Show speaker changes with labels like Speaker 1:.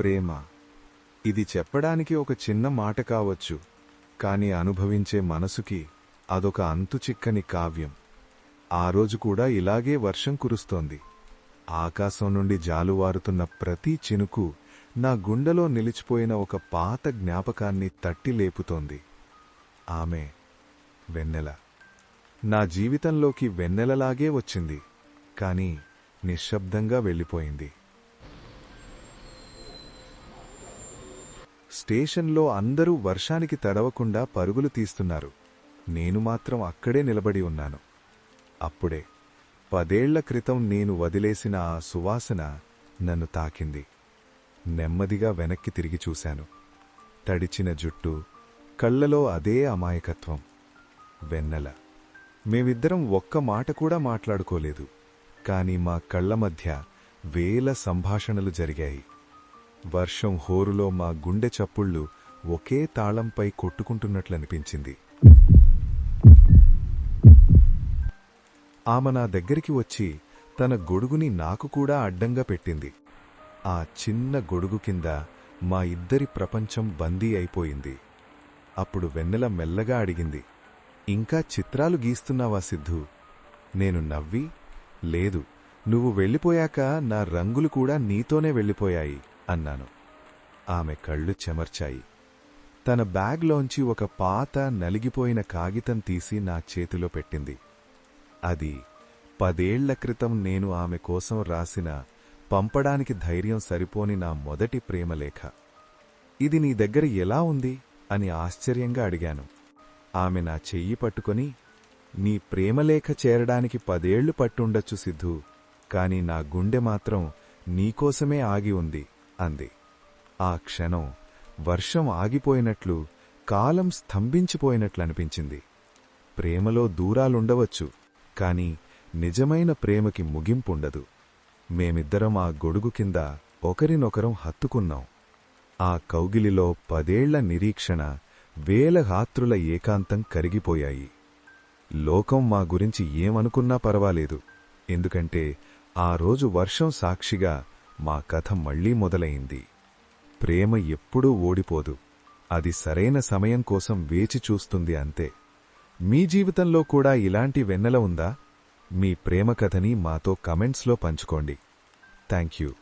Speaker 1: ప్రేమ. ఇది చెప్పడానికి ఒక చిన్న మాట కావచ్చు కాని అనుభవించే మనసుకి అదొక అంతుచిక్కని కావ్యం. ఆ రోజు కూడా ఇలాగే వర్షం కురుస్తోంది. ఆకాశం నుండి జాలువారుతున్న ప్రతి చినుకు నా గుండెలో నిలిచిపోయిన ఒక పాత జ్ఞాపకాన్ని తట్టి లేపుతోంది. ఆమె వెన్నెల. నా జీవితంలోకి వెన్నెలలాగే వచ్చింది కానీ నిశ్శబ్దంగా వెళ్ళిపోయింది. స్టేషన్లో అందరూ వర్షానికి తడవకుండా పరుగులు తీస్తున్నారు. నేను మాత్రం అక్కడే నిలబడి ఉన్నాను. అప్పుడే పదేళ్ళ క్రితం నేను వదిలేసిన ఆ సువాసన నన్ను తాకింది. నెమ్మదిగా వెనక్కి తిరిగి చూశాను. తడిచిన జుట్టు కళ్ళలో అదే అమాయకత్వం. వెన్నెల. మేమిద్దరం ఒక్క మాట కూడా మాట్లాడుకోలేదు. కాని మా కళ్ళ మధ్య వేల సంభాషణలు జరిగాయి. వర్షం హోరులో మా గుండె చప్పుళ్ళు ఒకే తాళంపై కొట్టుకుంటున్నట్లనిపించింది. ఆమె నా దగ్గరికి వచ్చి తన గొడుగుని నాకు కూడా అడ్డంగా పెట్టింది. ఆ చిన్న గొడుగు కింద మా ఇద్దరి ప్రపంచం బందీ అయిపోయింది. అప్పుడు వెన్నెల మెల్లగా అడిగింది ఇంకా చిత్రాలు గీస్తున్నావా సిద్ధు? నేను నవ్వి లేదు నువ్వు వెళ్ళిపోయాక నా రంగులు కూడా నీతోనే వెళ్ళిపోయాయి. అన్నాను. ఆమె కళ్ళు చెమర్చాయి. తన బ్యాగ్లోంచి ఒక పాత నలిగిపోయిన కాగితం తీసి నా చేతిలో పెట్టింది. అది పదేళ్ళ క్రితం నేను ఆమె కోసం రాసిన పంపడానికి ధైర్యం సరిపోని నా మొదటి ప్రేమలేఖ. ఇది నీ దగ్గర ఎలా ఉంది? అని ఆశ్చర్యంగా అడిగాను. ఆమె నా చెయ్యి పట్టుకొని నీ ప్రేమలేఖ చేరడానికి పదేళ్ళు పట్టుండొచ్చు సిద్ధు కాని నా గుండె మాత్రం నీకోసమే ఆగి ఉంది. అంది. ఆ క్షణం వర్షం ఆగిపోయినట్లు కాలం స్తంభించిపోయినట్లనిపించింది. ప్రేమలో దూరాలుండవచ్చు కాని నిజమైన ప్రేమకి ముగింపుండదు. మేమిద్దరం ఆ గొడుగు కింద ఒకరినొకరం హత్తుకున్నాం. ఆ కౌగిలిలో పదేళ్ళ నిరీక్షణ వేల రాత్రుల ఏకాంతం కరిగిపోయాయి. లోకం మా గురించి ఏమనుకున్నా పర్వాలేదు ఎందుకంటే ఆ రోజు వర్షం సాక్షిగా మా కథ మళ్ళీ మొదలైంది. ప్రేమ ఎప్పుడూ ఓడిపోదు. అది సరైన సమయం కోసం వేచి చూస్తుంది అంతే. మీ జీవితంలో కూడా ఇలాంటి వెన్నెల ఉందా? మీ ప్రేమ కథని మాతో కమెంట్స్లో పంచుకోండి. Thank you.